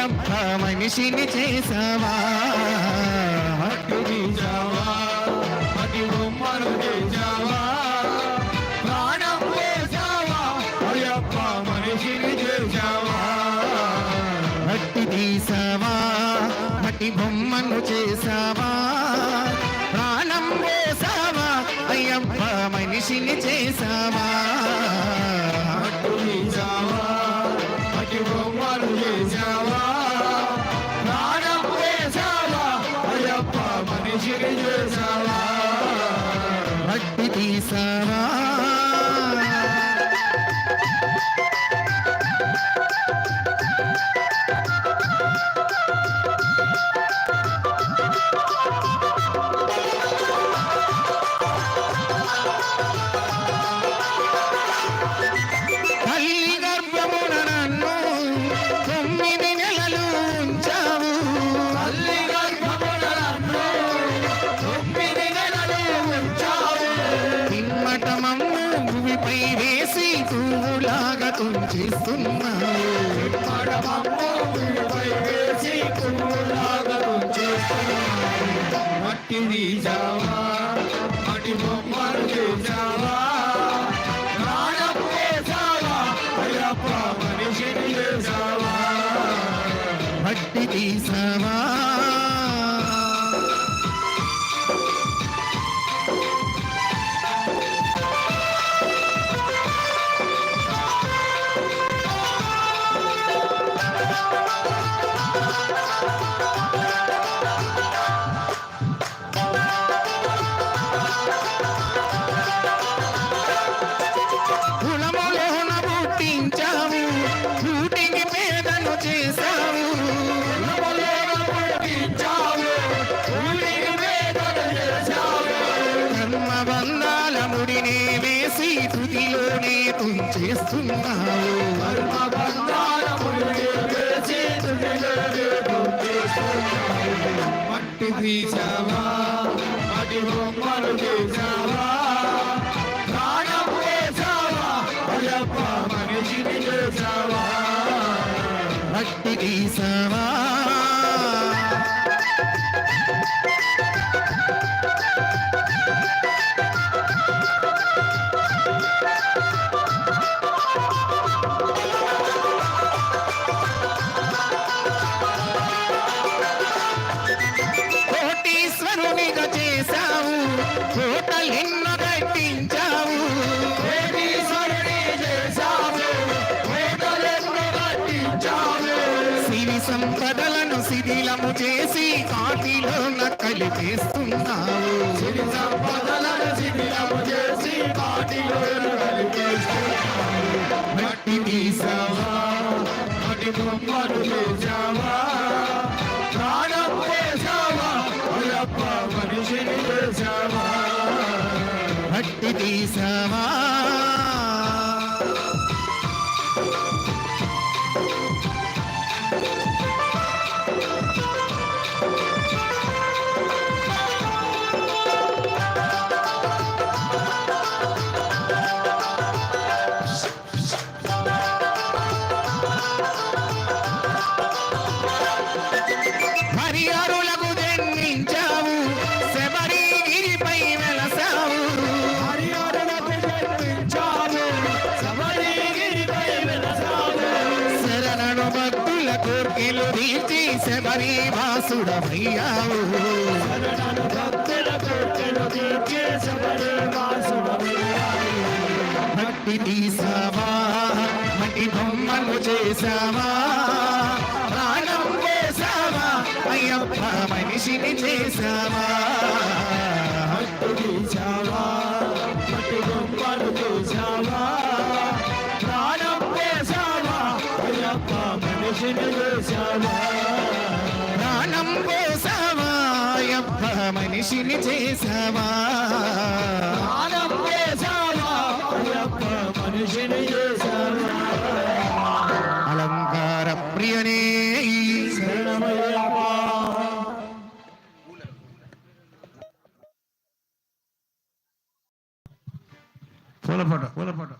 అయ్యప్ప మనిషిని చేసావా మట్టి తీసావా? మట్టి బొమ్మను చేసావా? ప్రాణం వేసావా అయ్యప్ప మనిషిని చేసావా? మనిషిని చేసావా భక్తి తీసావా తుంచేస్తున్నావు మట్టి తీసావా మట్టి బొమ్మలు చేసావా మట్టి తీసావా? ముడినే వేసి తుదిలోనే తుంచేస్తున్నావు. మట్టి తీసావా మట్టి బొమ్మలు తీసావా మట్టి తీసావా సంపదలను శిథిలము చేసి కాటిలోన కలిపేస్తున్నావు సిరి సంపదలను శిథిలము చేసి వాటిలో కలిపేస్తున్నావు. మట్టి తీసావా? మట్టి బొమ్మలు చేసావా ప్రాణం వేసావా అయ్యప్ప మనిషిని చేసావా? మట్టి తీసావా? వాసుడమయ్యావు. మట్టి తీసావా? మట్టి బొమ్మను చేసావా ప్రాణం చేసావా అయ్యప్ప మనిషిని చేసావా మట్టి తీసావా? మట్టి బొమ్మలు చేసావా ప్రాణం వేసావా అయ్యప్ప మనిషిని వేసావా మనిషిని చేసావా మనిషిని అలంకార ప్రియనే శరణమయ్యప్ప పూల ఫోటో పూల ఫోటో